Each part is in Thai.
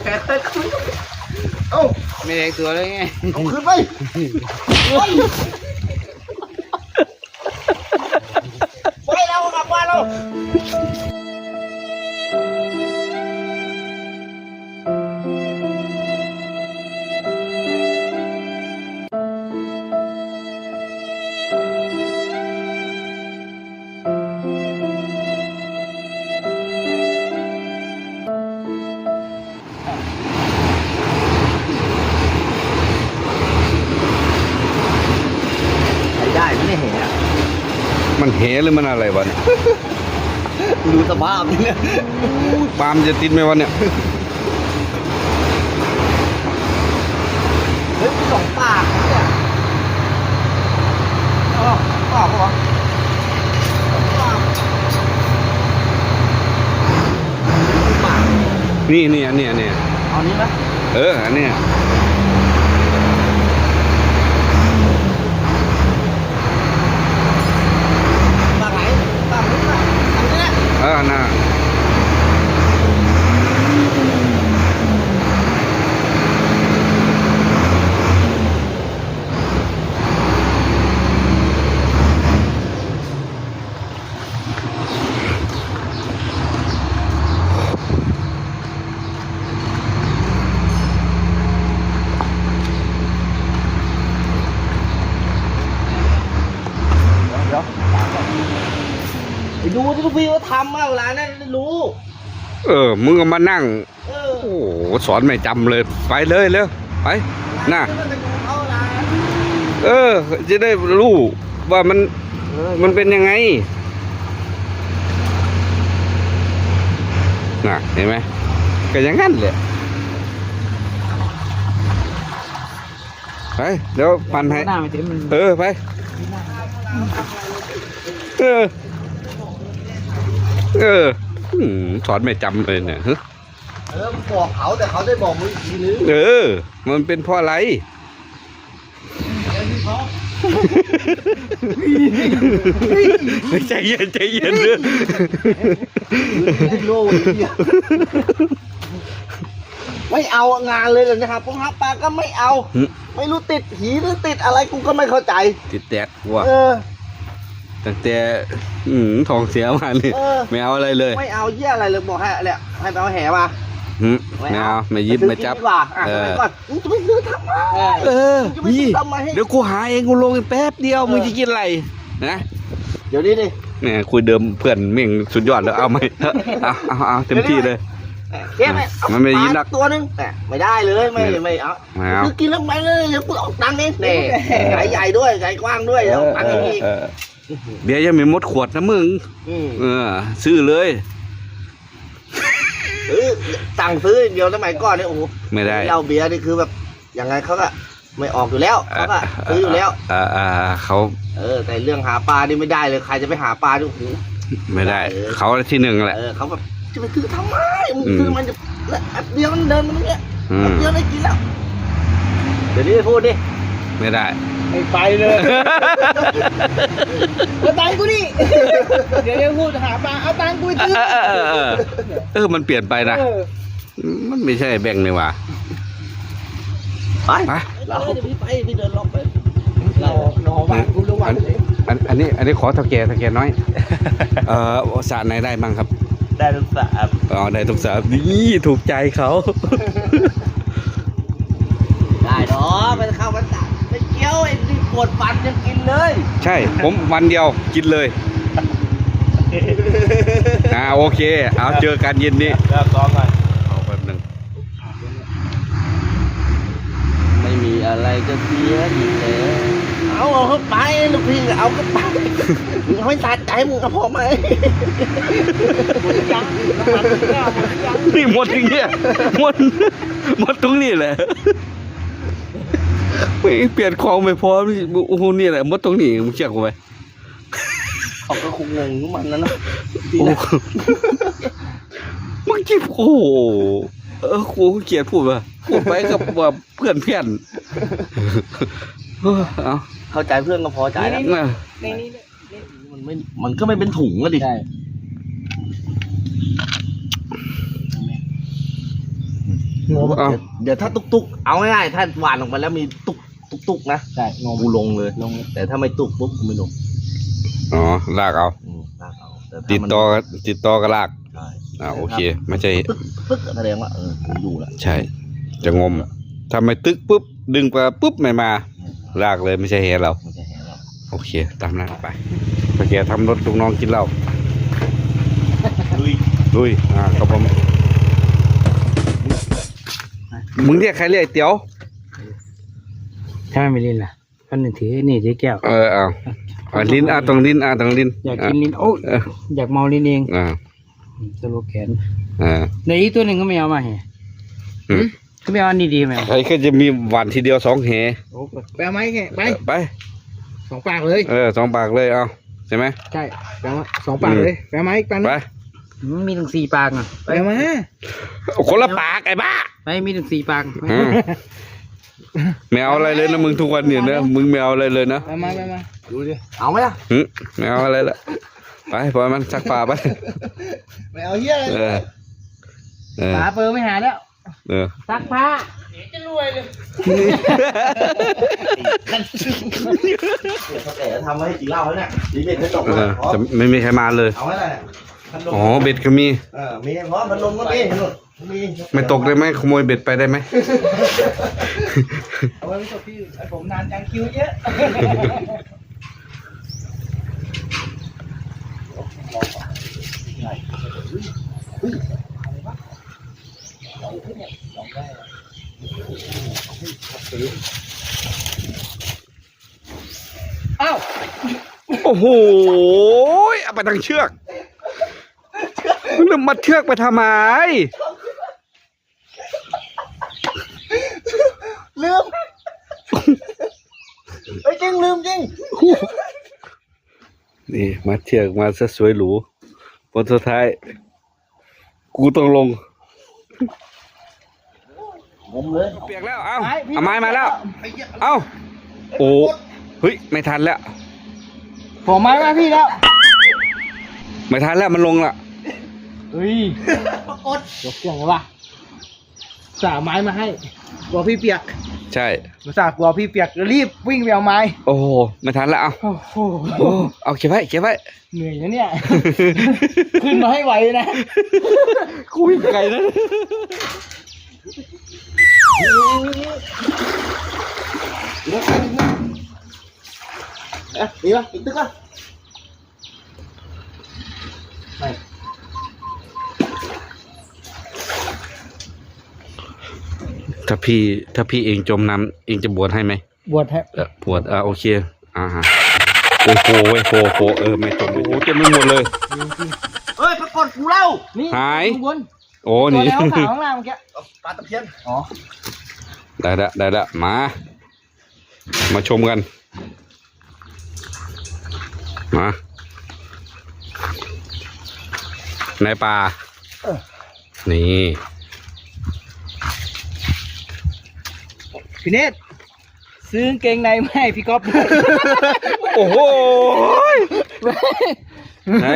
แขนเลยขึ้นเอ้าไม่ได้ตัวเลยไงเอาขึ้นไปเฮ้ยไปแล้วกลับบ้านแล้ว เหหรือมันอะไรวะเนี่ยดูสภาพนี่เนี่ยปาล์มจะติดไหมวะเนี่ยเฮ้ยสองปากเนี่ยเอาปากปะวะสองปากปากนี่นี่อันเนี้ยเนี่ยเอานี้ไหมเอออันเนี้ย ปากไหนปากนี้ปากอันเนี้ย เออน่ะ เดี๋ยวไปดูที่ ลูกพี่เขาทำมาเวลานั้นรู้ เออ มึงก็มานั่ง เออโอ้โหสอนไม่จำเลย ไปเลยเร็วไปน่ะไปดูเขาเวลาเออ จะได้รู้ว่ามันเออมันเป็นยังไงน่ะเห็นไหมก็อย่างนั้นแหละไปเดี๋ยวปันให้ หน้าไม่เต็มมัน เออ ไป เออ เอออืมสอนไม่จำเลยเนี่ยฮะเออมันบอกเขาแต่เขาได้บอกมึงอีกทีนึงเออ มันเป็นเพราะอะไร ใจเย็นใจเย็นเด้อโลกเนี่ยไม่เอางานเลยเหรอนะครับพวกฮับปลาก็ไม่เอาหึไม่รู้ติดหีหรือติดอะไรกูก็ไม่เข้าใจ ติดแตกว่ะ เออ ตั้งแต่อืมทองเสียมาเนี่ยเออ ไม่เอาอะไรเลยไม่เอาเยี่ยอะไรเลยบอกให้เนี่ยให้ไปเอาแหมาหึไม่เอาไม่ยิบไม่จับ ปซื้อกินดีกว่าอะเอทำไมอก่อนมึงจะไม่ซื้อทำไม เออมึงจะไม่นี่ซื้อทำไมให้เดี๋ยวกูหาเองกูลงแป๊บเดียวเออ มึงจะกินอะไรนะเดี๋ยวนี้ดิ เนี่ยคุยเดิมเพื่อนเม่งสุดยอดแล้วเอาไหมเอาเอาเอาเต็มที่เลยแค่ไหมมันไม่ยินหรอกตัวนึงแต่ไม่ได้เลยไม่ไม่เอาไม่เอา คือกินแล้วไปเลยเดี๋ยวกูเอาตังค์เองนี่ไก่ใหญ่ด้วยไก่กว้างด้วยเดี๋ยวเอาตังค์เองอีกเออ เดี๋ยวยังไม่หมดขวดนะมึงมเออ ซื้อเลยซื้อสั่งซื้ออย่างเดียวสมัยก่อนเนี่ยโอ้โหไม่ได้เหล้าเบียร์นี่คือแบบยังไงเขาก็ไม่ออกอยู่แล้วเขาก็ซื้ออยู่แล้วเอ่าอ่าเขาเออ แต่เรื่องหาปลานี่ไม่ได้เลยใครจะไปหาปลาดูโอ้โหไม่ได้เออเขาที่หนึ่งแหละเออเขาแบบจะไปซื้อทำไมมึงอืมซื้อมันจะแล้วแป๊บเดียวมันเดินมาตรงเนี้ยอืแป๊มบเดียวได้กินแล้วเดี๋ยวนี้พูดดิ ไม่ได้ ไม่ไปเลยเอาตังค์กูดิเดี๋ยวจะพูดหาปลาเอาตังค์กูไปเอซื้ออเออเออเออเออมันเปลี่ยนไปนะ เออมันไม่ใช่แบ่งนี่หว่าไปไปเราเดี๋ยวพี่ไปพี่เดินลงไปเรารอวันกูรู้วันเลยอันอันนี้อันนี้ขอเท่าแก่เท่าแก่น้อย เอ่อสารไหนได้บ้างครับได้ทุกสาบอ๋อได้ทุกสารนี่ถูกใจเขา ได้เนาะไปเข้าวันตัดไปเกี้ ยวไอ้ที่ปวดฟันยังกินเลยใช่ ผมวันเดียวกินเลยอ่าโอเค เอาเจอกันเย็นนี้แล้วซ้อมกันเอาแป๊บหนึงไม่มีอะไรจะเสียอีกแล้วเอาเอาเข้าไปลูกพี่เอาเข้าไปมึงเอาไม่ตัดใจมึงเอาพอไหมยังน้ำมันเนี่ยหมดยัง นี่หมดอย่างเงี้ยหมดหมดตรงนี้แหละ ไม่เปลี่ยนของไม่พอโอ้โหนี่แหละหมดตรงนี้มึงเชื่อกูไหมเขาก็คงงงของมันนะเนาะโอ้โหมึงจีบโอ้โหเออกูเกลียดพูดว่ะพูดไปกับว่าเพื่อนเพื่อนเออเอาเข้าใจเพื่อนก็พอใจแล้วเอาในนี้เนี่ยมันไม่มันก็ไม่เป็นถุงอะดิใช่ งมเอา เดี๋ยวถ้าตุกตุกๆเอาง่ายๆถ้าหวานออกมาแล้วมีตุกตุกตุกๆนะใช่งมกูลงเลย ลงแต่ถ้าไม่ตุกปุ๊บกูไม่ลงอ๋อ ลากเอา อืมลากเอาแต่ถ้าติดมันต่อกับติดต่อกับลาก ใช่อ่า โอเค ไม่ใช่ปึ๊กปึ๊กแสดงว่าเออกูอยู่แล้วใช่ จะงม ถ้าไม่ตึกปุ๊บ ดึงไปปุ๊บไม่มา ลากเลยไม่ใช่แหเรา มันจะแหงเราโอเค ตามนั้นไปไปแกทำรถลูกน้องกินเหล้า ลุย ลุย อ่าครับผม มึงเรียกใครเรียกไอ้เตี๋ยว ถ้าไม่ลิ้นล่ะพันหนึ่งถือนี่ถือแก้ว เออเอาอ่าลิ้นอ่าตรงลิ้นอ่าตรงลิ้นอยากกินลิ้นโอ้ยเอออยากเมาลิ้นเองอ่าสโลแกนอ่าในอีกตัวหนึ่งก็ไม่เอามาแฮะอืมก็ไม่เอาอันนี้ดีไหมใครก็จะมีหวานทีเดียวสองแหโอ้ไปเอาไหมแค่ไปเออไป สองปากเลยเออสองปากเลยเอาใช่ไหม ใช่ไปเอามาสองปากเลยไปเอาไหมอีกปากหนึไปงอืมมีถึงสี่ปากอะไปเอามาคนละปากไอ้บ้า ไปมีถึงสี่ปากอืมไม่เอาอะไรเลยนะมึงทุกวันเนี่ยนะมึงไม่เอาอะไรเลยนะไปมาไปมาดูดิเอาไหมล่ะหึไม่เอาอะไรละไปปล่อยมันสักป่าไปไม่เอาเหี้ยอะไรเออเออปาเปิดไม่หาแล้วเออซักผ้าจะรวยเลยเขาแต่ทำไว้ให้กินเหล้าแล้วเนี่ยดีเด็ดไม่ตกเอเลอยจะไม่มีใครมาเลยเอาไว้เลยพัดลมอ๋อเบ็ดก็มีเออมีเพราะพัดลมก็มีนู่น มีไม่ตกได้ไหมขโมยเบ็ดไปได้ไหม เอาไว้ไม่จบพี่ไอ้ผมนานจังคิวเยอะเอ้าโอ้โหเอาไปทางเชือกแล้วมัดเชือกไปทำไม ลืมไอ้ยจริ งลืมจริงนี่มัดเชือกมาซะสวยหรูผลสุดท้าย กูต้องลงผมเลยเปียกแล้ว เอ้าไปพี่เอาไม้มาแล้ว เอ้าโอ้เฮ้ย ไม่ทันแล้ว ผมไม้มาพี่แล้ว ไม่ทันแล้วมันลงละเฮ้ยกดยกเครื่องเลยวะสาไม้มาให้กลัวพี่เปียก ใช่อุตส่าห์กลัวพี่เปียกรีบวิ่งไปเอาไม้ โอ้โหไม่ทันแล้วเอาโอ้โหโอ้เอาเก็บไว้เก็บไว้เหนื่อยนะเนี่ย ขึ้นมาให้ไหวเลยนะกูวิ่งไกลนะเอ๊ะมีปะอีกตึกอะ ถ้าพี่ถ้าพี่เองจมน้ำเองจะบวชให้ไหมบวชแทบเออบวชอ่าโอเคอ่าฮะโอ้โหเว้ยโฟโฟเออไม่จมโอ้โหเต็มไปหมดเลย เฮ้ยปรากฏกูเล่านี่หาย ข้างบนโอ้ตัวนี่ แล้วขาวข้างล่างเมื่อกี้ปลาตะเพียนอ๋อได้ละได้ละมา มาชมกัน มาในป่านี่ พี่เนตซื้อกางเกงในมาให้พี่ก๊อฟด้วยโอ้โหไหน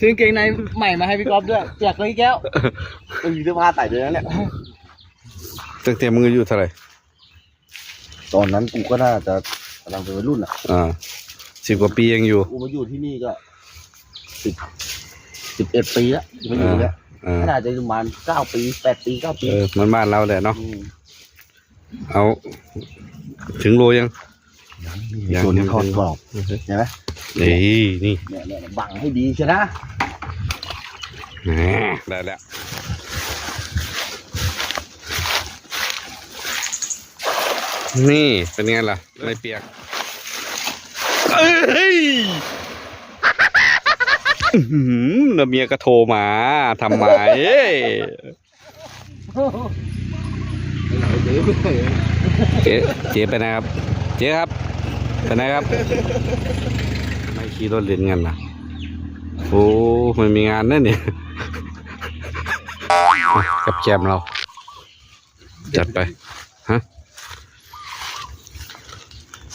ซื้อกางเกงในใหม่มาให้พี่ก๊อฟด้วยเปียกเลยแก้วไม่มีเสื้อผ้าใส่เลยนะเนี่ยตั้งแต่มึงอายุเท่าไหร่ตอนนั้นกูก็น่าจะกำลังเป็นวัยรุ่นอะอ่าสิบกว่าปียังอยู่กูมาอยู่ที่นี่ก็สิบสิบเอ็ดปีแล้วที่มาอยู่เนี่ยอ่า น่าจะประมาณเก้าปีแปดปีเก้าปี เออเหมันบ้านเราแหละเนาะม เอาถึงโลยังยังส่วนนี้ยังทอดกรอบเห็นไหมนี่นี่เนี่ยเนี่ยบังให้ดีใช่ไหมแหมได้แล้วนี่เป็นไงล่ะ ไม่เปียกเอ้ยอื้อหือแล้วเมียก็โทรมาทำไม เจ๊เจ๊ไปไหนครับ เจ๊ครับไปไหนครับ ไม่ขี่รถเล่นกันนะโอ้มันมีงานนั่นเนี่ยกับแกมเรา จัดไป ฮะ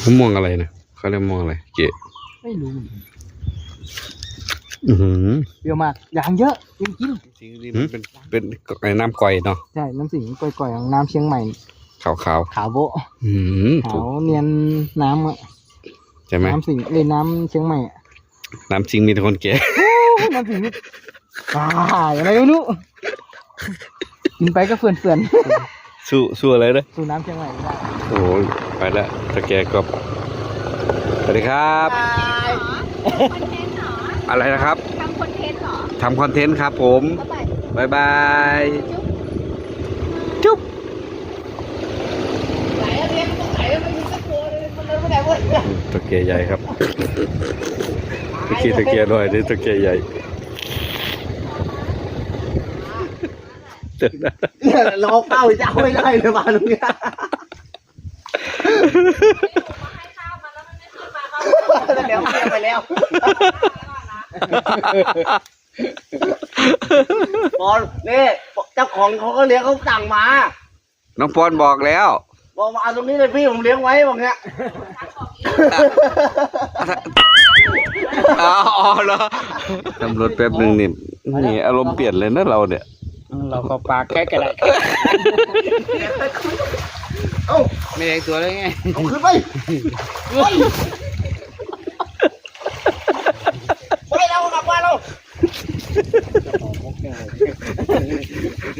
มะม่วงอะไรนะเขาเรียกมะม่วงอะไร เจ๊ไม่รู้ อือหือ เปรี้ยวมากอย่างเยอะจริงจริงๆนี่มันเป็นเป็นไอ้น้ำก่อยเนาะๆใช่น้ำสิงก่อยๆของน้ำเชียงใหม่ ขาวขาวโบะๆอืมขาวเนียนน้ำอะใช่ไหมน้ำสิงเอ้ยน้ำเชียงใหม่อะน้ำจริงมีแต่คนแก่โอ้ยน้ำสิงนี่อ่าอะไรไม่รู้กินไปก็เฟื่อนเฟื่อนสู้สู้อะไรนะๆสู่น้ำเชียงใหม่ไม่ได้โอ้ยไปแล้วตะแกก็สวัสดีครับคอนเทนต์เหร ออะไรนะครับทำคอนเทนต์เหรอทำคอนเทนต์ครับผมบ๊ายบายบายบายจุ๊บจุ๊บไหนอะเรียนตรงไหนไม่มีสักตัวเลยมันเดินไปไหนวะตะเกียใหญ่ครับตะกี้ตะเกียหน่อยนี่ตะเกียใหญ่เดี๋ยวนะเนี่ยรอเป้าจะเอาไม่ได้เลยมาตรงเนี้ยให้ข้าวมาแล้วมันไม่ขึ้นมาเขาเดี๋ยวเรียกไปแล้ว บอลนี่เจ้าของเขาก็เลี้ยงเขาสั่งมาน้องปอนบอกแล้ว บอกมาเอาตรงนี้เลยพี่ผมเลี้ยงไว้บอกเนี้ยอ๋ออ๋อเหรอตำรวจแป๊บหนึ่งนี่นี่อารมณ์เปลี่ยนเลยนะเราเนี่ย เราก็ปากแค่กันแหละเอ้าไม่ได้ตัวเลยไงเอาขึ้นไปเฮ้ยไปแล้วกลับบ้านเรา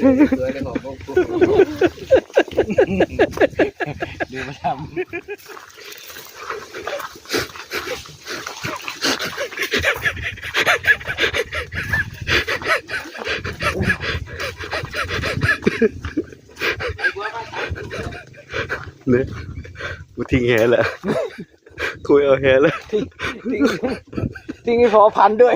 ดูมาทำเนี่ยกูทิ้งแหแล้วคุยเอาแหแล้วำทิ้งให้พอพันด้วย